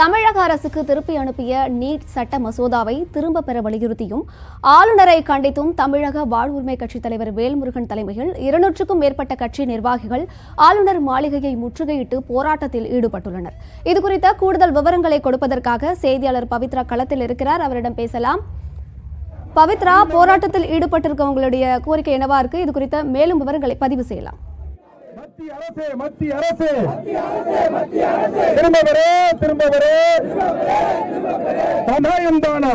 தமிழக அரசுக்கு திருப்பி அனுப்பிய நீட் சட்ட மசோதாவை திரும்ப பெற வலியுறுத்தியும் ஆளுநரை கண்டித்தும் தமிழக வாழ்வுரிமை கட்சித் தலைவர் வேல்முருகன் தலைமையில் இருநூற்றுக்கும் மேற்பட்ட கட்சி நிர்வாகிகள் ஆளுநர் மாளிகையை முற்றுகையிட்டு போராட்டத்தில் ஈடுபட்டுள்ளனர். இதுகுறித்த கூடுதல் விவரங்களை கொடுப்பதற்காக செய்தியாளர் பவித்ரா களத்தில் இருக்கிறார். அவரிடம் பேசலாம். பவித்ரா போராட்டத்தில் ஈடுபட்டிருக்கவங்களுடைய கோரிக்கை என்னவா இருக்கு? இது குறித்த மேலும் விவரங்களை பதிவு செய்யலாம். மத்திய அரசு மத்திய அரசு. திரும்ப வர திரும்ப வர நியாயம் தானா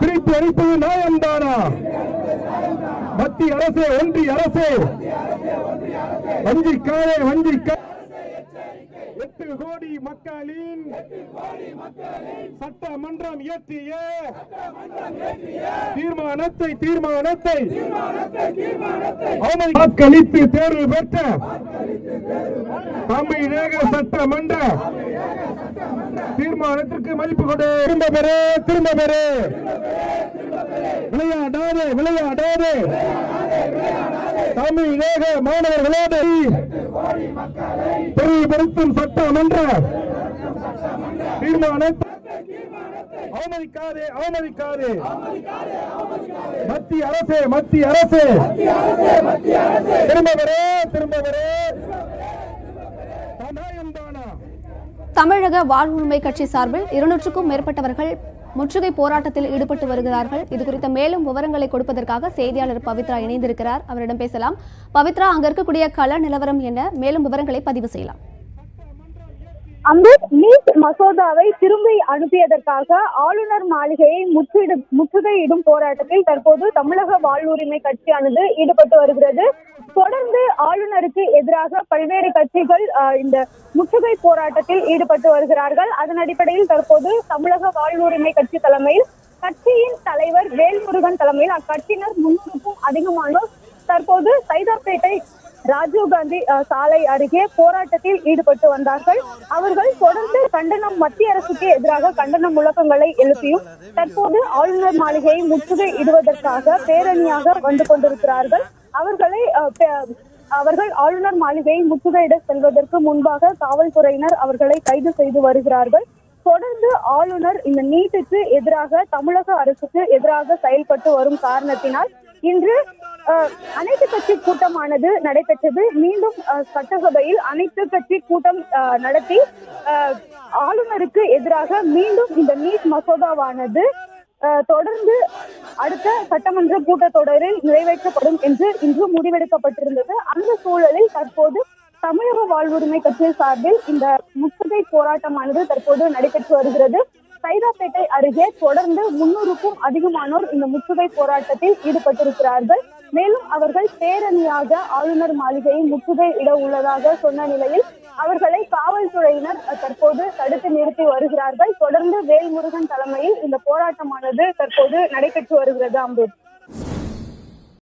திருப்பி அளிப்பது நியாயம் தானா மத்திய அரசு ஒன்றிய அரசு. வஞ்சிக்காரே வஞ்சிக்க எட்டு கோடி மக்களின் சட்டமன்றம் இயற்றிய தீர்மானத்தை தீர்மானத்தை வாக்களித்து தேர்வு பெற்ற தமிழக சட்டமன்ற தீர்மானத்திற்கு மதிப்பு கொடு திரும்ப பெறு திரும்ப பெறு. விளையாடாதே விளையாடாதே. தமிழக மாணவர்களோடு தெளிவுபடுத்தும் சட்டமன்ற தீர்மானத்தை அவமதிக்காதே அவமதிக்காதே. மத்திய அரசு மத்திய அரசு. திரும்ப வரே திரும்ப வரே. தமிழக வாழ்வுரிமை கட்சி சார்பில் இருநூற்றுக்கும் மேற்பட்டவர்கள் முற்றுகை போராட்டத்தில் ஈடுபட்டு வருகிறார்கள். இது குறித்த மேலும் விவரங்களை கொடுப்பதற்காக செய்தியாளர் பவித்ரா இணைந்திருக்கிறார். அவரிடம் பேசலாம். பவித்ரா அங்க இருக்கக்கூடிய கள நிலவரம் என்ன? மேலும் விவரங்களை பதிவு செய்யலாம். அம்பேத் நீட் மசோதாவை திரும்பி அனுப்பியதற்காக ஆளுநர் மாளிகையை முற்றிடு முற்றுகையிடும் போராட்டத்தில் தற்போது தமிழக வாழ்வுரிமை கட்சியானது ஈடுபட்டு வருகிறது. தொடர்ந்து ஆளுநருக்கு எதிராக பல்வேறு கட்சிகள் இந்த முற்றுகை போராட்டத்தில் ஈடுபட்டு வருகிறார்கள். அதன் அடிப்படையில் தற்போது தமிழக வாழ்வுரிமை கட்சி தலைமையில் கட்சியின் தலைவர் வேல்முருகன் தலைமையில் அக்கட்சியினர் முன்னூறுக்கும் அதிகமானோர் தற்போது சைதாப்பேட்டை ராஜீவ்காந்தி அஹ், சாலை அருகே போராட்டத்தில் ஈடுபட்டு வந்தார்கள். அவர்கள் தொடர்ந்து கண்டனம் மத்திய அரசுக்கு எதிராக கண்டன முழக்கங்களை எழுப்பியும் தற்போது ஆளுநர் மாளிகையை முற்றுகை இடுவதற்காக பேரணியாக வந்து கொண்டிருக்கிறார்கள். அவர்களை அஹ், அவர்கள் ஆளுநர் மாளிகையை முற்றுகையிட செல்வதற்கு முன்பாக காவல்துறையினர் அவர்களை கைது செய்து வருகிறார்கள். தொடர்ந்து ஆளுநர் இந்த நீட்டுக்கு எதிராக தமிழக அரசுக்கு எதிராக செயல்பட்டு வரும் காரணத்தினால் இன்று அஹ், அனைத்து கட்சி கூட்டமானது நடைபெற்றது. மீண்டும் சட்டசபையில் அனைத்து கட்சி கூட்டம் அஹ், நடத்தி அஹ், ஆளுநருக்கு எதிராக மீண்டும் இந்த நீட் மசோதாவானது தொடர்ந்து அடுத்த சட்டமன்ற கூட்டத்தொடரில் நிறைவேற்றப்படும் என்று இன்று முடிவெடுக்கப்பட்டிருந்தது. அந்த சூழலில் தற்போது தமிழக வாழ்வுரிமை கட்சி சார்பில் இந்த முற்றுகை போராட்டமானது தற்போது நடைபெற்று வருகிறது. சைதாப்பேட்டை அருகே தொடர்ந்து முன்னூறுக்கும் அதிகமானோர் இந்த முற்றுகை போராட்டத்தில் ஈடுபட்டிருக்கிறார்கள். மேலும் அவர்கள் பேரணியாக ஆளுநர் மாளிகையை முற்றுகை இட உள்ளதாக சொன்ன நிலையில் அவர்களை காவல்துறையினர் தற்போது தடுத்து நிறுத்தி வருகிறார்கள். தொடர்ந்து வேல்முருகன் தலைமையில் இந்த போராட்டமானது தற்போது நடைபெற்று வருகிறது அம்பேத்கர்.